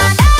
Bye-bye.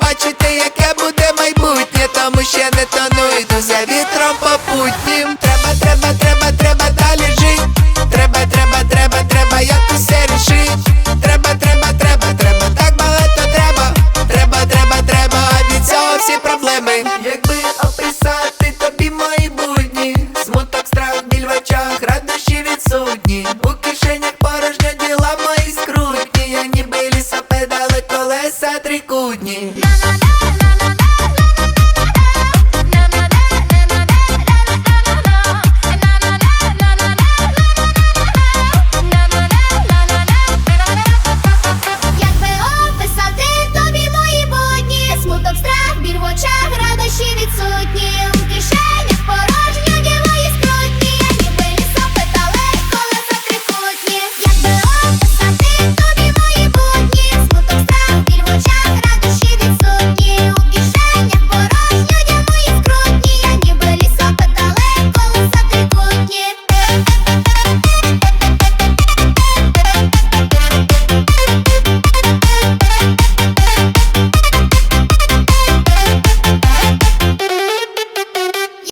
на попутні Треба, треба, треба, треба далі жить. Треба, треба, треба, треба, як усе рішить. Треба, треба, треба, треба, так багато треба. Треба, треба, треба, а від цього всі проблеми. Якби описати тобі мої будні Смуток, страх, біль в очах, радощі відсутні. У кишенях порожня діла мої скрутні. Я ніби лісопедали колеса трикутні.